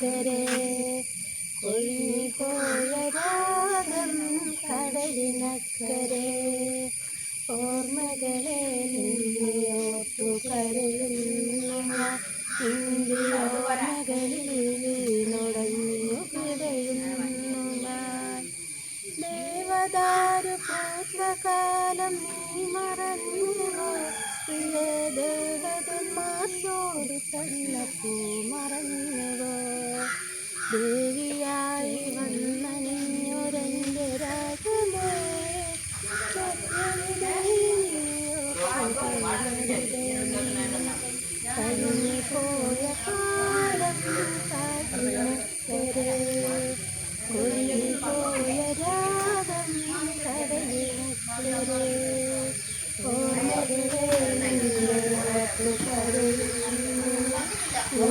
നോക്കരെ കൊഴിപോയം കടലിനക്കരെ. ഓർമ്മകളെ നീയോർത്തു കരയുന്ന ഇന്ത്യകളിൽ നുടഞ്ഞു കിടയുന്നു ഞാൻ. ദേവദാരു പൂർവകാലം നീ മറന്നു ദേവതന്മാർ ചോടി തന്ന ദേവിയായി വന്ന നിന്നൊരെന്റെ രാജമേ പോയ കാലം കാട്ടിലെ ഒഴുകി പോയ രാഗം കടലിലെ ഓർമ്മകളെ നിന്നോർത്തു കരയുന്നു.